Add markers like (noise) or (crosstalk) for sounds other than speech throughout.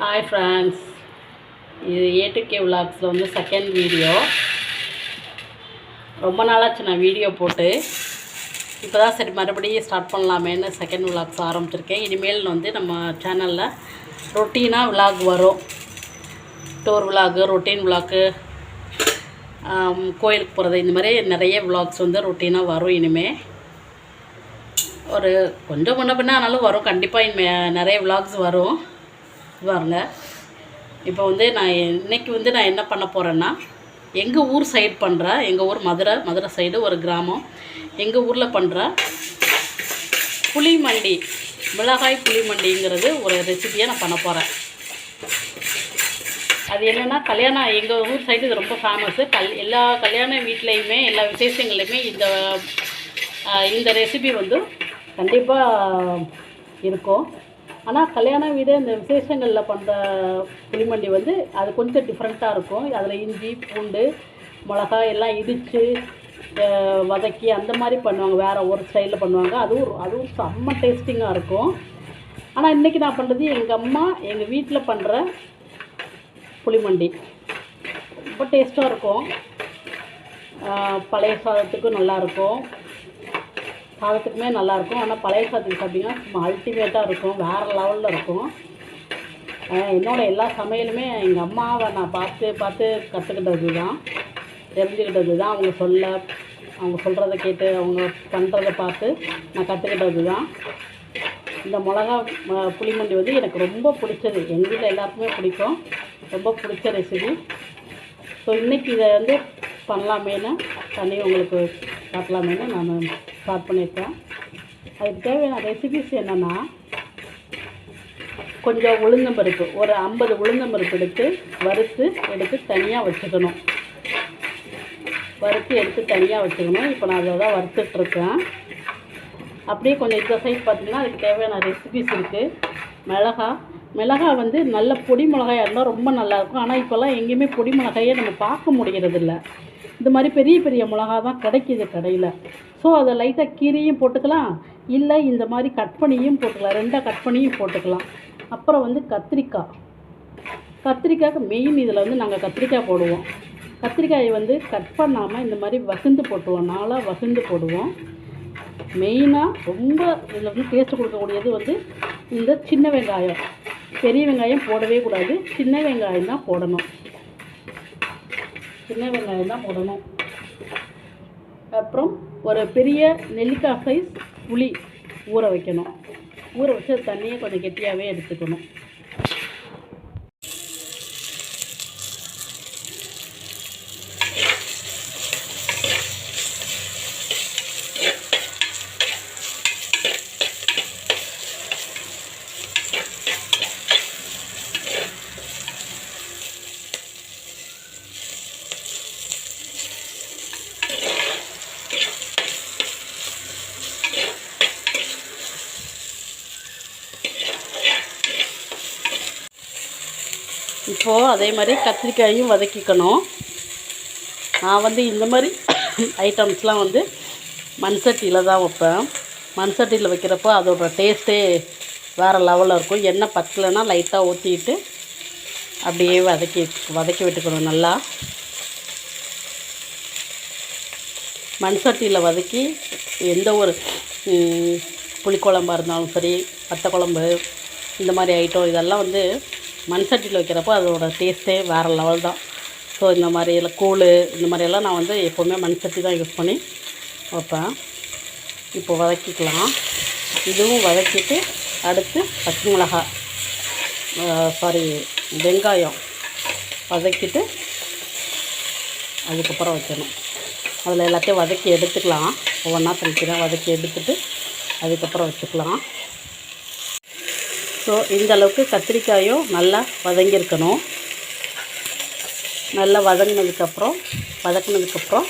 Hi friends இது ஏட்டுக்கே விளாக்ஸில் வந்து second video ரொம்ப நாளாச்சு நான் வீடியோ போட்டு. இப்போ தான் சரி மறுபடியும் ஸ்டார்ட் பண்ணலாமேன்னு செகண்ட் விளாக்ஸ் ஆரம்பிச்சிருக்கேன். இனிமேல் வந்து நம்ம சேனலில் ரொட்டீனாக விளாக் வரும். டூர் விளாகு ரொட்டீன் விளாக்கு கோயிலுக்கு போகிறது இந்த மாதிரி நிறைய விளாக்ஸ் வந்து ரொட்டீனாக வரும் இனிமேல் ஒரு கொஞ்சம் முன்ன பின்ன ஆனாலும் வரும். கண்டிப்பாக இனிமே நிறைய விளாக்ஸ் வரும். பாருங்க இப்போ வந்து நான் இன்றைக்கி வந்து நான் என்ன பண்ண போகிறேன்னா எங்கள் ஊர் சைடு பண்ணுறேன் எங்கள் ஊர் மதுரை மதுரை சைடு ஒரு கிராமம். எங்கள் ஊரில் பண்ணுற புளி மண்டி மிளகாய் புளி மண்டிங்கிறது ஒரு ரெசிபியாக நான் பண்ண போகிறேன் அது என்னென்னா கல்யாணம் எங்கள் ஊர் சைடு இது ரொம்ப ஃபேமஸ்ஸு கல் எல்லா கல்யாண வீட்லேயுமே எல்லா விசேஷங்கள்லையுமே இந்த இந்த ரெசிபி வந்து கண்டிப்பாக இருக்கும். ஆனால் கல்யாண வீடு இந்த விசேஷங்களில் பண்ணுற புளிமண்டி வந்து அது கொஞ்சம் டிஃப்ரெண்ட்டாக இருக்கும். அதில் இஞ்சி பூண்டு மிளகாய் எல்லாம் இடித்து வதக்கி அந்த மாதிரி பண்ணுவாங்க. வேறு ஒரு ஸ்டைலில் பண்ணுவாங்க. அதுவும் அதுவும் செம்ம டேஸ்டிங்காக இருக்கும். ஆனால் இன்றைக்கி நான் பண்ணுறது எங்கள் அம்மா எங்கள் வீட்டில் பண்ணுற புளிமண்டி. ரொம்ப டேஸ்ட்டாக இருக்கும். பழைய சாதத்துக்கும் நல்லாயிருக்கும் சாதத்துக்குமே நல்லாயிருக்கும். ஆனால் பழைய சாதத்துக்கு சாப்பிட்டிங்கன்னா சும்மா அல்டிமேட்டாக இருக்கும். வேறு லெவலில் இருக்கும். என்னோடய எல்லா சமையலுமே எங்கள் அம்மாவை நான் பார்த்து பார்த்து கற்றுக்கிட்டது தான் தெரிஞ்சுக்கிட்டது தான் அவங்க சொல்ல அவங்க சொல்கிறத கேட்டு அவங்க பண்ணுறத பார்த்து நான் கற்றுக்கிட்டது தான் இந்த மிளகா புளிமண்டி வந்து எனக்கு ரொம்ப பிடிச்சது. எங்கள் வீட்டில் எல்லாருக்குமே பிடிக்கும். ரொம்ப பிடிச்ச ரெசிபி ஸோ இன்றைக்கி இதை வந்து பண்ணலாமேன்னு தண்ணி உங்களுக்கு காட்டலாமேன்னு நான் ஸ்டார்ட் பண்ணியிருக்கேன் அதுக்கு தேவையான ரெசிபிஸ் என்னென்னா கொஞ்சம் உளுந்தம்பருப்பு ஒரு ஐம்பது உளுந்தம்பருப்பு எடுத்து வறுத்து எடுத்து தனியாக வச்சுக்கணும். வறுத்து எடுத்து தனியாக வச்சுக்கணும். இப்போ நான் அதை தான் வறுத்துட்ருக்கேன் அப்படியே கொஞ்சம் இந்த சைட் பார்த்திங்கன்னா அதுக்கு தேவையான ரெசிபிஸ் இருக்குது மிளகா மிளகா வந்து நல்ல பொடி மிளகாயாக இருந்தால் ரொம்ப நல்லாயிருக்கும் ஆனால் இப்போல்லாம் எங்கேயுமே பொடி மிளகாயே நம்ம பார்க்க முடிகிறதில்ல இந்த மாதிரி பெரிய பெரிய மிளகா தான் கிடைக்கிது கடையில். ஸோ அதை லைட்டாக கீரையும் போட்டுக்கலாம். இல்லை இந்த மாதிரி கட் பண்ணியும் போட்டுக்கலாம். ரெண்டாக கட் பண்ணியும் போட்டுக்கலாம். அப்புறம் வந்து கத்திரிக்காய். கத்திரிக்காய்க்கு மெயின் இதில் வந்து நாங்கள் கத்திரிக்காய் போடுவோம். கத்திரிக்காயை வந்து கட் பண்ணாமல் இந்த மாதிரி வசந்து போட்டுருவோம். நாளாக வசந்து போடுவோம். மெயினாக ரொம்ப இதில் வந்து டேஸ்ட்டு கொடுக்கக்கூடியது வந்து இந்த சின்ன வெங்காயம். பெரிய வெங்காயம் போடவே கூடாது. சின்ன வெங்காயம் தான் போடணும். சின்ன வெங்காயம் தான் போடணும். அப்புறம் ஒரு பெரிய நெல்லிக்காய் சைஸ் புளி ஊற வைக்கணும். ஊற வச்சு தண்ணியை கொஞ்சம் கெட்டியாகவே எடுத்துக்கணும். இப்போது அதே மாதிரி கத்திரிக்காயும் வதக்கிக்கணும். நான் வந்து இந்த மாதிரி ஐட்டம்ஸ்லாம் வந்து மண் சட்டியில் தான் வைப்பேன். மண் சட்டியில் வைக்கிறப்போ அதோட டேஸ்ட்டே வேறு லெவலில் இருக்கும். எண்ணெய் பத்தலைன்னா லைட்டாக ஊற்றிட்டு அப்படியே வதக்கி வதக்கி விட்டுக்கணும் நல்லா. மண் சட்டியில் வதக்கி எந்த ஒரு புளிக்குழம்பாக இருந்தாலும் சரி வத்த குழம்பு இந்த மாதிரி ஐட்டம் இதெல்லாம் வந்து மண் சட்டியில் வைக்கிறப்போ அதோட டேஸ்ட்டே வேறு லெவல் தான். ஸோ இந்த மாதிரி எல்லாம் கூழ் இந்த மாதிரியெல்லாம் நான் வந்து எப்போவுமே மண் சட்டி தான் யூஸ் பண்ணி வைப்பேன். இப்போ வதக்கிக்கலாம். இதுவும் வதக்கிட்டு அடுத்து பச்சை மிளகாய் சாரி வெங்காயம் வதக்கிட்டு அதுக்கப்புறம் வைக்கணும். அதில் எல்லாத்தையும் வதக்கி எடுத்துக்கலாம். ஒவ்வொன்றா தனித்தனியாக வதக்கி எடுத்துட்டு அதுக்கப்புறம் வச்சுக்கலாம். ஸோ இந்த அளவுக்கு கத்திரிக்காயும் நல்லா வதங்கியிருக்கணும். நல்லா வதங்கினதுக்கப்புறம் வதக்கினதுக்கப்புறம்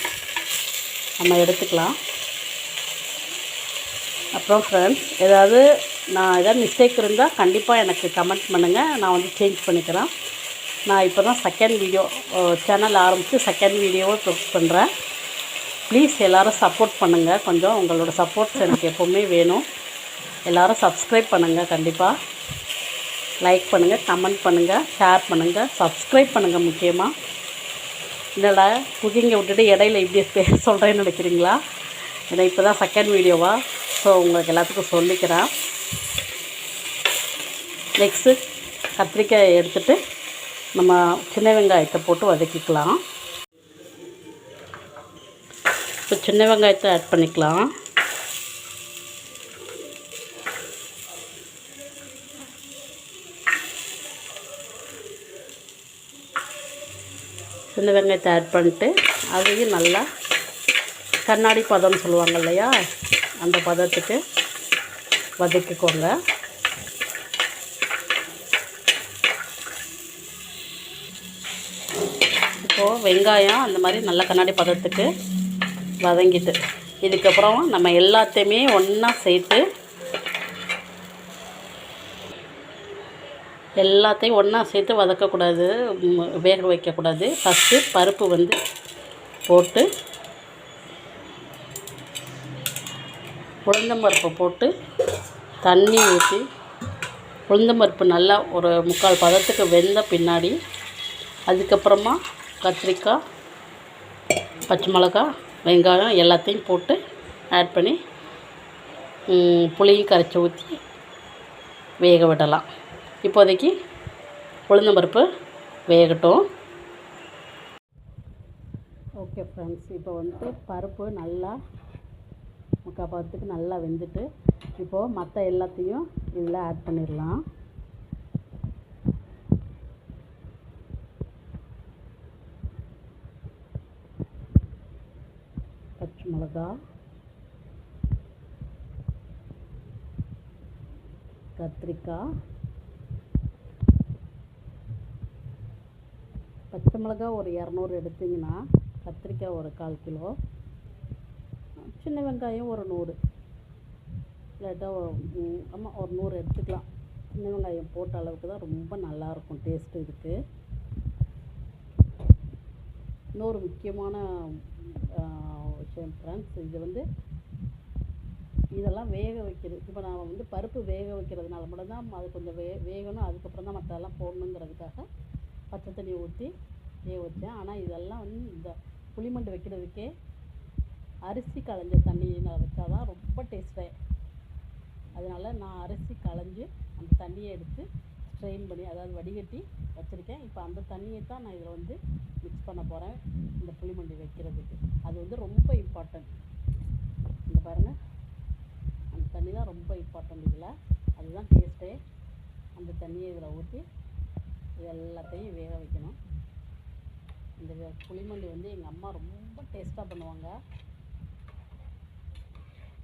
நம்ம எடுத்துக்கலாம். அப்புறம் ஃப்ரெண்ட்ஸ் ஏதாவது நான் ஏதாவது மிஸ்டேக் இருந்தால் கண்டிப்பாக எனக்கு கமெண்ட் பண்ணுங்கள் நான் வந்து சேஞ்ச் பண்ணிக்கிறேன். நான் இப்போ தான் செகண்ட் வீடியோ சேனல் ஆரம்பித்து செகண்ட் வீடியோவை போஸ்ட் பண்ணுறேன் ப்ளீஸ் எல்லோரும் சப்போர்ட் பண்ணுங்கள் கொஞ்சம் உங்களோட சப்போர்ட்ஸ் எனக்கு எப்போவுமே வேணும். எல்லோரும் சப்ஸ்கிரைப் பண்ணுங்கள் கண்டிப்பாக லைக் பண்ணுங்கள் கமெண்ட் பண்ணுங்கள் ஷேர் பண்ணுங்கள் சப்ஸ்கிரைப் பண்ணுங்கள் முக்கியமாக என்னடா குக்கிங்கை விட்டுட்டு இடையில இப்படி (laughs) பேச சொல்கிறேன்னு நினைக்கிறீங்களா? ஏன்னா இப்போ தான் செகண்ட் வீடியோவா ஸோ உங்களுக்கு எல்லாத்துக்கும் சொல்லிக்கிறேன். நெக்ஸ்ட்டு கத்திரிக்காய் எடுத்துகிட்டு நம்ம சின்ன வெங்காயத்தை போட்டு வதக்கிக்கலாம். இப்போ சின்ன வெங்காயத்தை ஆட் பண்ணிக்கலாம். சின்ன வெங்காயத்தை ஆட் பண்ணிட்டு அதையும் நல்லா கண்ணாடி பதம்னு சொல்லுவாங்க இல்லையா? அந்த பதத்துக்கு வதக்கிக்கோங்க. இப்போது வெங்காயம் அந்த மாதிரி நல்ல கண்ணாடி பதத்துக்கு வதங்கிட்டு இதுக்கப்புறம் நம்ம எல்லாத்தையுமே ஒன்றா சேர்த்து எல்லாத்தையும் ஒன்றா சேர்த்து வதக்கக்கூடாது வேக வைக்கக்கூடாது. ஃபஸ்ட்டு பருப்பு வந்து போட்டு உளுந்தம்பருப்பை போட்டு தண்ணி ஊற்றி உளுந்தம்பருப்பு நல்லா ஒரு முக்கால் பதத்துக்கு வெந்த பின்னாடி அதுக்கப்புறமா கத்திரிக்காய் பச்சை மிளகா வெங்காயம் எல்லாத்தையும் போட்டு ஆட் பண்ணி புளியும் கரைச்சி ஊற்றி வேக விடலாம். இப்போதைக்கு உளுந்தம்பருப்பு வேகட்டும். ஓகே ஃப்ரெண்ட்ஸ் இப்போ வந்துட்டு பருப்பு நல்லா முக்கால் பதத்துக்கு நல்லா வெந்துட்டு இப்போது மற்ற எல்லாத்தையும் இதில் ஆட் பண்ணிடலாம். பச்சை மிளகா கத்திரிக்காய் பச்சை மிளகா ஒரு இரநூறு எடுத்திங்கன்னா கத்திரிக்காய் ஒரு கால் கிலோ சின்ன வெங்காயம் ஒரு நூறு. இல்லாட்டா ஆமாம் ஒரு நூறு எடுத்துக்கலாம். சின்ன வெங்காயம் போட்ட அளவுக்கு தான் ரொம்ப நல்லாயிருக்கும் டேஸ்ட்டு இதுக்கு. இன்னொரு முக்கியமான விஷயம் ஃப்ரெண்ட்ஸ் இது வந்து இதெல்லாம் வேக வைக்கிறது. இப்போ நான் வந்து பருப்பு வேக வைக்கிறதுனால மட்டும்தான் அது கொஞ்சம் வே வேகணும். அதுக்கப்புறம் தான் மற்றெல்லாம் போடணுங்கிறதுக்காக பச்சை தண்ணி ஊற்றி வேக வச்சேன் ஆனால் இதெல்லாம் வந்து இந்த புளிமண்டு வைக்கிறதுக்கே அரிசி களைஞ்ச தண்ணியில் வச்சா தான் ரொம்ப டேஸ்ட்டே அதனால நான் அரிசி களைஞ்சு அந்த தண்ணியை எடுத்து ஸ்ட்ரெயின் பண்ணி அதாவது வடிகட்டி வச்சுருக்கேன். இப்போ அந்த தண்ணியை தான் நான் இதில் வந்து மிக்ஸ் பண்ண போகிறேன் இந்த புளிமண்டி வைக்கிறதுக்கு. அது வந்து ரொம்ப இம்பார்ட்டன்ட் இந்த பாருங்கள் அந்த தண்ணி தான் ரொம்ப இம்பார்ட்டன்ட் இதில். அதுதான் டேஸ்ட்டே அந்த தண்ணியை இதில் ஊற்றி இது எல்லாத்தையும் வேக வைக்கணும். இந்த வே- வந்து எங்கள் அம்மா ரொம்ப டேஸ்ட்டாக பண்ணுவாங்க.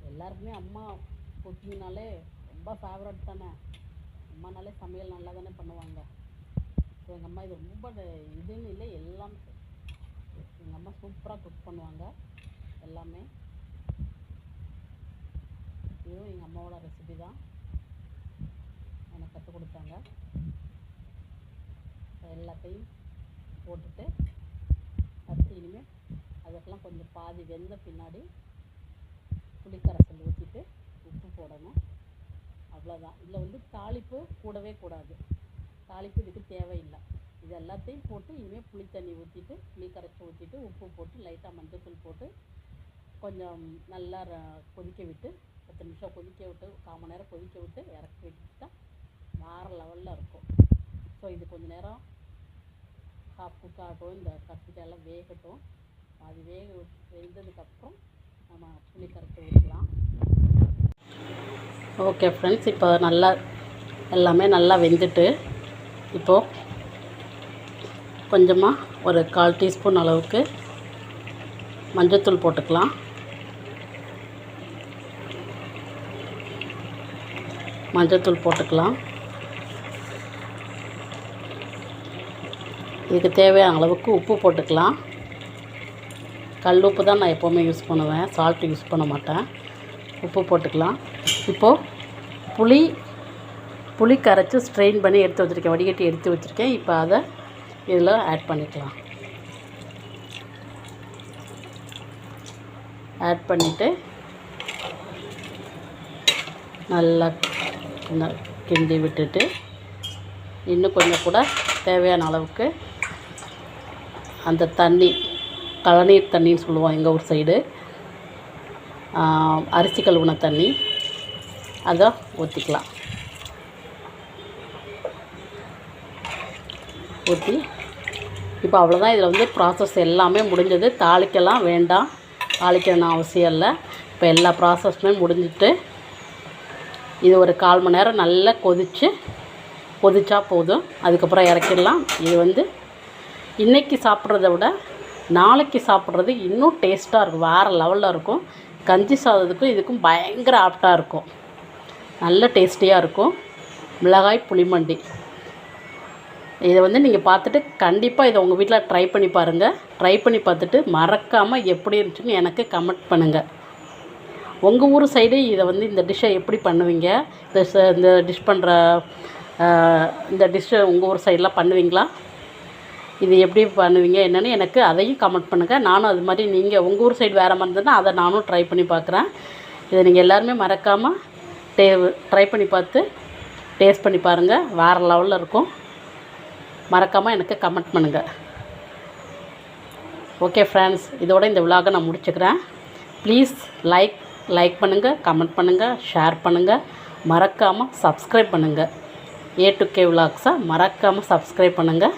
எல்லாருக்குமே அம்மா குக்கிங்னாலே ரொம்ப ஃபேவரட் தானே. அம்மானாலே சமையல் நல்லா தானே பண்ணுவாங்க. ஸோ எங்கள் அம்மா இது ரொம்ப இதுன்னு இல்லை எல்லாம் எங்கள் அம்மா சூப்பராக குக் பண்ணுவாங்க. எல்லாமே. இதுவும் எங்கள் அம்மாவோட ரெசிபி தான். எனக்கு கற்றுக் கொடுத்தாங்க. எல்லாத்தையும் போட்டுட்டு அடுத்து இனிமேல் அதுக்கெல்லாம் கொஞ்சம் பாதி வெந்த பின்னாடி புளிக்கரைசல் ஊற்றிட்டு உப்பு போடணும். அவ்வளோதான் இதில் வந்து தாளிப்பு கூடவே கூடாது. தாளிப்பு இதுக்கு தேவையில்லை. இது எல்லாத்தையும் போட்டு இனிமேல் புளி தண்ணி ஊற்றிட்டு புளி கரைச்சி ஊற்றிட்டு உப்பு போட்டு லைட்டாக மஞ்சத்தூள் போட்டு கொஞ்சம் நல்லா ர- கொதிக்க விட்டு பத்து நிமிஷம் கொதிக்க விட்டு கால் மணி நேரம் கொதிக்க விட்டு இறக்கி வச்சுட்டா வேறு லெவலில் இருக்கும். ஸோ இது கொஞ்சம் நேரம் ஹாஃப் குக் ஆகட்டும் இந்த கத்திரிக்காய் எல்லாம் வேகட்டும். அது வேக வெந்ததுக்கப்புறம் நம்ம புளி கரைச்சி ஊற்றலாம். ஓகே ஃப்ரெண்ட்ஸ் இப்போ நல்லா எல்லாமே நல்லா வெந்துட்டு இப்போது கொஞ்சமாக ஒரு கால் டீஸ்பூன் அளவுக்கு மஞ்சத்தூள் போட்டுக்கலாம். மஞ்சள்தூள் போட்டுக்கலாம். இதுக்கு தேவையான அளவுக்கு உப்பு போட்டுக்கலாம். கல் உப்பு தான் நான் எப்போவுமே யூஸ் பண்ணுவேன். சால்ட் யூஸ் பண்ண மாட்டேன். உப்பு போட்டுக்கலாம். இப்போது புளி புளி கரைச்சி ஸ்ட்ரெயின் பண்ணி எடுத்து வச்சுருக்கேன். வடிகட்டி எடுத்து வச்சுருக்கேன். இப்போ அதை இதில் ஆட் பண்ணிக்கலாம். ஆட் பண்ணிவிட்டு நல்லா கிண்டி விட்டுட்டு இன்னும் கொஞ்சம் கூட தேவையான அளவுக்கு அந்த தண்ணி கழநீர் தண்ணின்னு சொல்லுவோம் எங்கள் ஊர் சைடு. அரிசி கழுவுன தண்ணி. அதை ஊற்றிக்கலாம் ஊற்றி இப்போ அவ்வளோதான் இதில் வந்து ப்ராசஸ் எல்லாமே முடிஞ்சது. தாளிக்கலாம் வேண்டாம். தாளிக்கணும் அவசியம் இல்லை. இப்போ எல்லா ப்ராசஸுமே முடிஞ்சிட்டு இது ஒரு கால் மணி நேரம் நல்லா கொதித்து கொதிச்சா போதும். அதுக்கப்புறம் இறக்கிடலாம். இது வந்து இன்றைக்கி சாப்பிட்றத விட நாளைக்கு சாப்பிட்றது இன்னும் டேஸ்ட்டாக இருக்கும். வேறு லெவலில் இருக்கும். கஞ்சி சாதத்துக்கும் இதுக்கும் பயங்கர ஆப்டாக இருக்கும். நல்ல டேஸ்டியாக இருக்கும். மிளகாய் புளிமண்டி. இதை வந்து நீங்கள் பார்த்துட்டு கண்டிப்பாக இதை உங்கள் வீட்டில் ட்ரை பண்ணி பாருங்கள் ட்ரை பண்ணி பார்த்துட்டு மறக்காமல் எப்படி இருந்துச்சுன்னு எனக்கு கமெண்ட் பண்ணுங்கள் உங்கள் ஊர் சைடு இதை வந்து இந்த டிஷ்ஷை எப்படி பண்ணுவீங்க? இந்த இந்த டிஷ் பண்ணுற இந்த டிஷ்ஷை உங்கள் ஊர் சைடெலாம் பண்ணுவீங்களா? இது எப்படி பண்ணுவீங்க என்னன்னு எனக்கு அதையும் கமெண்ட் பண்ணுங்கள் நானும் அது மாதிரி நீங்கள் உங்கள் ஊர் சைடு வேறு மாதிரி இருந்ததுன்னா அதை நானும் ட்ரை பண்ணி பார்க்குறேன். இதை நீங்கள் எல்லாருமே மறக்காமல் டே ட்ரை பண்ணி பார்த்து டேஸ்ட் பண்ணி பாருங்கள் வேறு லெவலில் இருக்கும். மறக்காமல் எனக்கு கமெண்ட் பண்ணுங்கள் ஓகே ஃப்ரெண்ட்ஸ் இதோட இந்த விழாவை நான் முடிச்சுக்கிறேன். ப்ளீஸ் லைக் லைக் பண்ணுங்கள் கமெண்ட் பண்ணுங்கள் ஷேர் பண்ணுங்கள் மறக்காமல் சப்ஸ்கிரைப் பண்ணுங்கள் ஏ டு கே விலாக்ஸை மறக்காமல் சப்ஸ்கிரைப் பண்ணுங்கள்